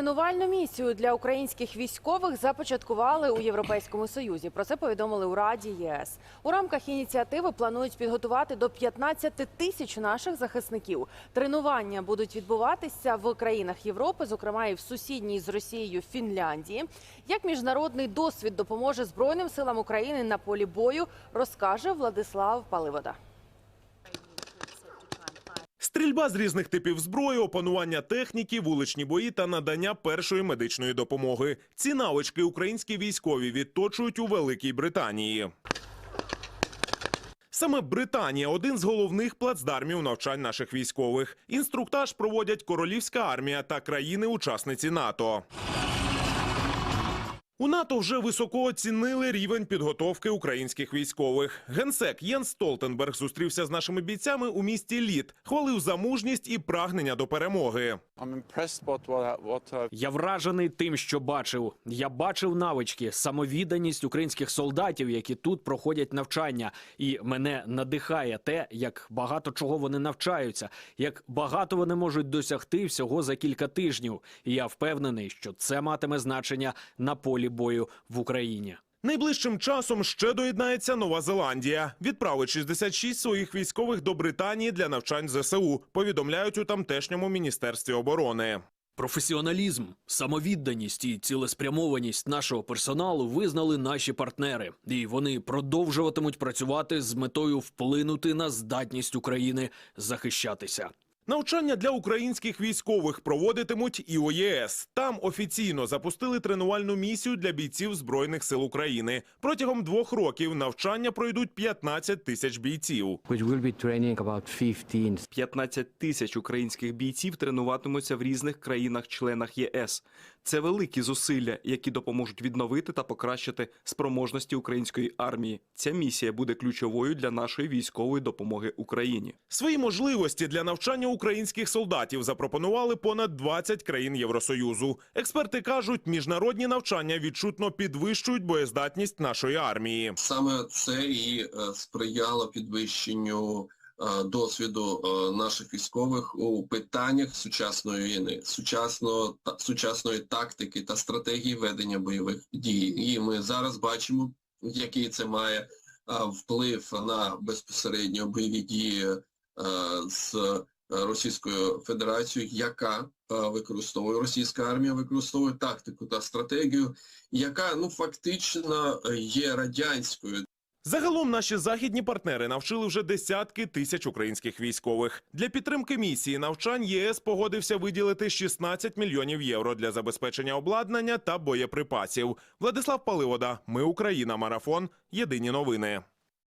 Тренувальну місію для українських військових започаткували у Європейському Союзі. Про це повідомили у Раді ЄС. У рамках ініціативи планують підготувати до 15 тисяч наших захисників. Тренування будуть відбуватися в країнах Європи, зокрема і в сусідній з Росією Фінляндії. Як міжнародний досвід допоможе Збройним силам України на полі бою, розкаже Владислав Паливода. Стрільба з різних типів зброї, опанування техніки, вуличні бої та надання першої медичної допомоги. Ці навички українські військові відточують у Великій Британії. Саме Британія один з головних плацдармів навчань наших військових. Інструктаж проводять королівська армія та країни-учасниці НАТО. У НАТО вже високо оцінили рівень підготовки українських військових. Генсек Єн Столтенберг зустрівся з нашими бійцями у місті Лід, хвалив за мужність і прагнення до перемоги. Я вражений тим, що бачив. Я бачив навички, самовідданість українських солдатів, які тут проходять навчання, і мене надихає те, як багато чого вони навчаються, як багато вони можуть досягти всього за кілька тижнів. І я впевнений, що це матиме значення на полі бою в Україні. Найближчим часом ще доєднається Нова Зеландія. Відправить 66 своїх військових до Британії для навчань ЗСУ. Повідомляють у тамтешньому міністерстві оборони. Професіоналізм, самовідданість і цілеспрямованість нашого персоналу визнали наші партнери, і вони продовжуватимуть працювати з метою вплинути на здатність України захищатися. Навчання для українських військових проводитимуть і у ЄС. Там офіційно запустили тренувальну місію для бійців збройних сил України. Протягом двох років навчання пройдуть 15 тисяч бійців. which will be training about 15 15 тисяч українських бійців тренуватимуться в різних країнах-членах ЄС. Це великі зусилля, які допоможуть відновити та покращити спроможності української армії. Ця місія буде ключовою для нашої військової допомоги Україні. Свої можливості для навчання українських солдатів запропонували понад 20 країн Євросоюзу. Експерти кажуть, міжнародні навчання відчутно підвищують боєздатність нашої армії. Саме це і е, сприяло підвищенню е, досвіду е, наших військових у питаннях сучасної війни, сучасного та сучасної тактики та стратегії ведення бойових дій. І ми зараз бачимо, який це має вплив на безпосередньо бойові дії з Російською Федерацією, яка е, використовує російська армія, використовує тактику та стратегію, яка ну фактично е, є радянською. Загалом наші західні партнери навчили вже десятки тисяч українських військових. Для підтримки місії навчань ЄС погодився виділити 16 мільйонів євро для забезпечення обладнання та боєприпасів. Владислав Паливода, Ми Україна. Марафон. Єдині новини.